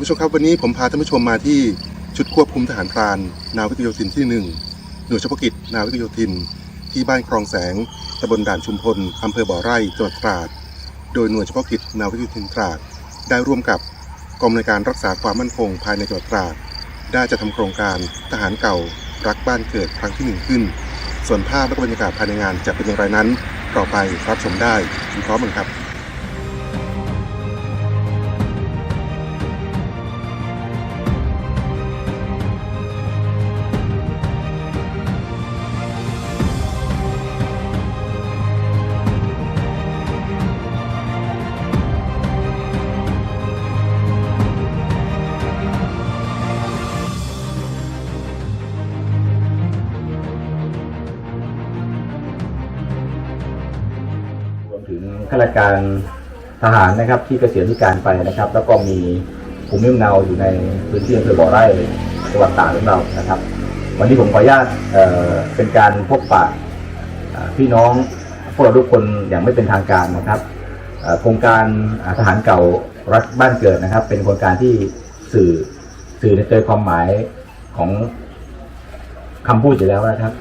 คุณผู้ชมครับวันนี้ผมพาท่านผู้ชมมาที่ชุดควบคุมทหารพราน นาวิกโยธินที่หนึ่งหน่วยเฉพาะกิจนาวิกโยธิน ที่บ้านคลองแสงตำบลด่านชุมพลอำเภอบ่อไร่จังหวัดตราด โดยหน่วยเฉพาะกิจนาวิกโยธินตราด ได้ร่วมกับกองในการรักษาความมั่นคงภายในจังหวัดตราด ได้จะทำโครงการทหารเก่ารักบ้านเกิดครั้งที่หนึ่งขึ้น ส่วนภาพและบรรยากาศภายในงานจะเป็นอย่างไรนั้น ต่อไปรับชมได้พร้อมกันครับ ถึงข้าราชการทหารนะครับ ที่เกษียณที่การไปนะครับ แล้วก็มีภูมิลำเนาอยู่ในพื้นที่อำเภอบ่อไร่จังหวัดตากของเรานะครับ วันนี้ผมขออนุญาตเอ่อเป็นการพบปะพี่น้องพวกเราทุกคนอย่างไม่เป็นทางการนะครับโครงการทหารเก่ารักบ้านเกิดนะครับ เป็นโครงการที่สื่อสื่อในใจความหมายของคำพูดอยู่แล้วนะครับ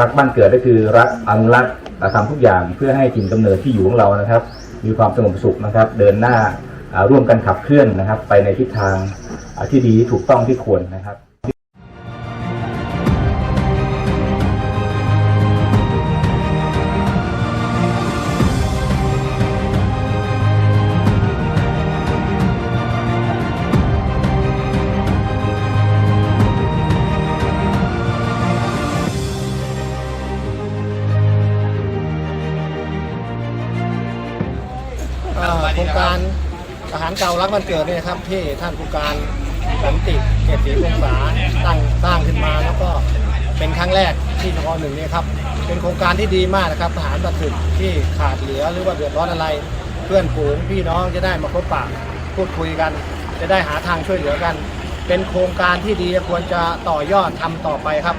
รักบ้านเกิดก็คือรักอนุรักษ์ เราทำทุกอย่างเพื่อให้ถิ่นกำเนิดที่อยู่ของเรานะครับ มีความสงบสุขนะครับ เดินหน้าร่วมกันขับเคลื่อนนะครับ ไปในทิศทางที่ดีถูกต้องที่ควรนะครับ การทหารเก่ารักวันเกิดเนี่ยนะครับ ที่ท่านผู้การสันติเกียรติพงษาตั้งสร้างขึ้นมาแล้วก็เป็นครั้งแรกที่นครหนึ่งเนี่ยครับเป็นโครงการที่ดีมากนะครับทหารประถึกที่ขาดเหลือหรือว่าเดือดร้อนอะไร เพื่อนฝูงพี่น้องจะได้มาพบปะพูดคุยกัน จะได้หาทางช่วยเหลือกัน เป็นโครงการที่ดีควรจะต่อยอดทำต่อไปครับ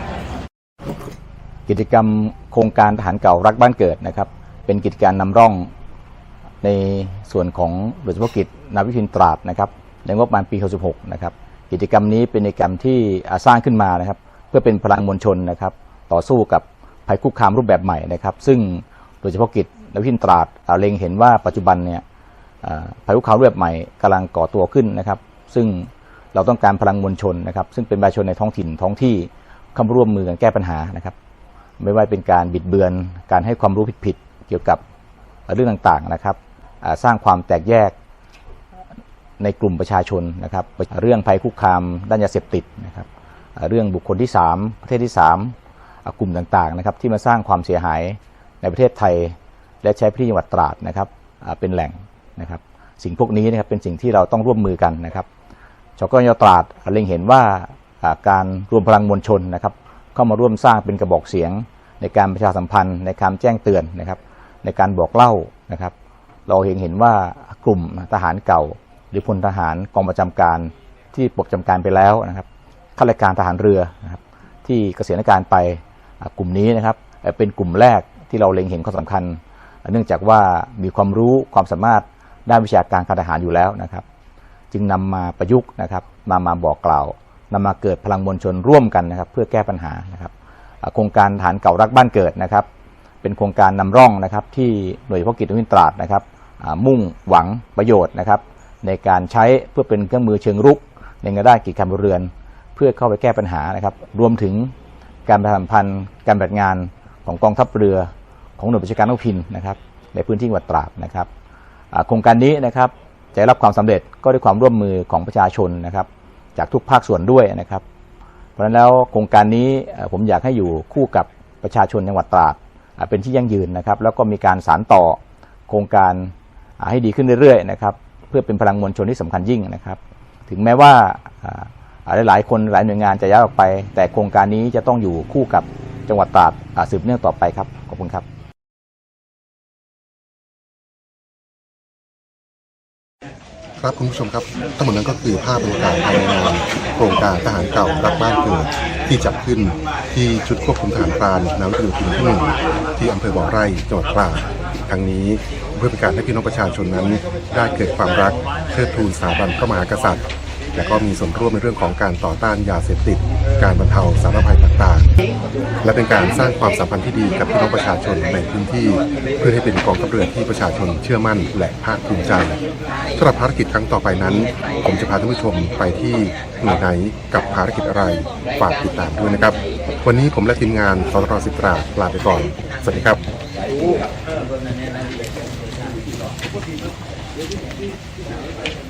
กิจกรรมโครงการทหารเก่ารักบ้านเกิดนะครับ เป็นกิจการนำร่อง ในส่วนของหน่วยเฉพาะกิจนาวิกโยธินตราดนะครับในงบประมาณปี 66 นะครับ กิจกรรมนี้เป็นกิจกรรมที่สร้างขึ้นมานะครับ เพื่อเป็นพลังมวลชนนะครับ ต่อสู้กับภัยคุกคามรูปแบบใหม่นะครับ ซึ่งโดยเฉพาะกิจนาวิกโยธินตราดเล็งเห็นว่าปัจจุบันเนี่ยภัยคุกคามรูปแบบใหม่กำลังก่อตัวขึ้นนะครับ ซึ่งเราต้องการพลังมวลชนนะครับ ซึ่งเป็นประชาชนในท้องถิ่นท้องที่เข้าร่วมมือกันแก้ปัญหานะครับ ไม่ว่าเป็นการบิดเบือนการให้ความรู้ผิดๆเกี่ยวกับเรื่องต่างๆนะครับ สร้างความแตกแยกในกลุ่มประชาชนนะครับ เรื่องภัยคุกคามด้านยาเสพติดนะครับเรื่องบุคคลที่ 3 ประเทศที่ 3 กลุ่มต่างๆนะครับที่มาสร้างความเสียหายในประเทศไทย และใช้พื้นที่จังหวัดตราดนะครับเป็นแหล่งนะครับสิ่งพวกนี้นะครับเป็นสิ่งที่เราต้องร่วมมือกันนะครับชกยตราดเล็งเห็นว่าการรวมพลังมวลชนนะครับเข้ามาร่วมสร้างเป็นกระบอกเสียง ในการประชาสัมพันธ์ ในการแจ้งเตือนนะครับในการบอกเล่านะครับ เราเห็นเห็นว่ากลุ่มทหารเก่า หรือพลทหารกองประจำการที่ปลดประจำการไปแล้วนะครับข้าราชการทหารเรือนะครับที่เกษียณการไปกลุ่มนี้นะครับเป็นกลุ่มแรกที่เราเล็งเห็นความสำคัญ เนื่องจากว่ามีความรู้ความสามารถด้านวิชาการการทหารอยู่แล้วนะครับ จึงนำมาประยุกต์นะครับมามาบอกกล่าวนำมาเกิดพลังมวลชนร่วมกันนะครับ เพื่อแก้ปัญหานะครับอ่าโครงการฐานเก่ารักบ้านเกิดนะครับ เป็นโครงการนำร่องนะครับ ที่หน่วยเฉพาะกิจวินตราดนะครับมุ่งหวังประโยชน์นะครับ ในการใช้เพื่อเป็นเครื่องมือเชิงรุก ในงานด้านกิจการบนเรือน เพื่อเข้าไปแก้ปัญหานะครับ รวมถึงการประชาสัมพันธ์ การปฏิบัติงานของกองทัพเรือ ของหน่วยบัญชาการนกพินนะครับ ในพื้นที่จังหวัดตราดนะครับโครงการนี้นะครับจะรับความสำเร็จก็ด้วยความร่วมมือของประชาชนนะครับ จากทุกภาคส่วนด้วยนะครับ เพราะฉะนั้นแล้วโครงการนี้ผมอยากให้อยู่คู่กับประชาชนจังหวัดตราด เป็นที่ยั่งยืนนะครับ แล้วก็มีการสานต่อโครงการให้ดีขึ้นเรื่อยๆนะครับ เพื่อเป็นพลังมวลชนที่สำคัญยิ่งนะครับ ถึงแม้ว่าอ่าอ่าหลายๆคนหลายหน่วยงานจะย้ายออกไป แต่โครงการนี้จะต้องอยู่คู่กับจังหวัดตราดสืบเนื่องต่อไปครับขอบคุณครับ ครับคุณผู้ชมครับทั้งหมดนั้นก็คือภาพบรรยากาศภายในงานโครงการทหารเก่ารักบ้านเกิดที่จัดขึ้นที่ชุดควบคุมทหารพรานนาวิกโยธินที่หนึ่งที่อำเภอบ่อไร่จังหวัดตราดครั้งนี้เพื่อเป็นการให้พี่น้องประชาชนนั้น ได้เกิดความรักเทิดทูนสถาบันพระมหากษัตริย์ และก็มีส่วนร่วมในเรื่องของการต่อต้านยาเสพติด การบรรเทาสาธารณภัยต่างๆ และเป็นการสร้างความสัมพันธ์ที่ดีกับพี่น้องประชาชนในพื้นที่ เพื่อให้เป็นกองทัพเรือที่ประชาชนเชื่อมั่นและภาคภูมิใจสำหรับภารกิจครั้งต่อไปนั้น ผมจะพาท่านผู้ชมไปที่หน่วยไหนกับภารกิจอะไรฝากติดตามด้วยนะครับ วันนี้ผมและทีมงานสตรสิบตราลาไปก่อน สวัสดีครับ Thank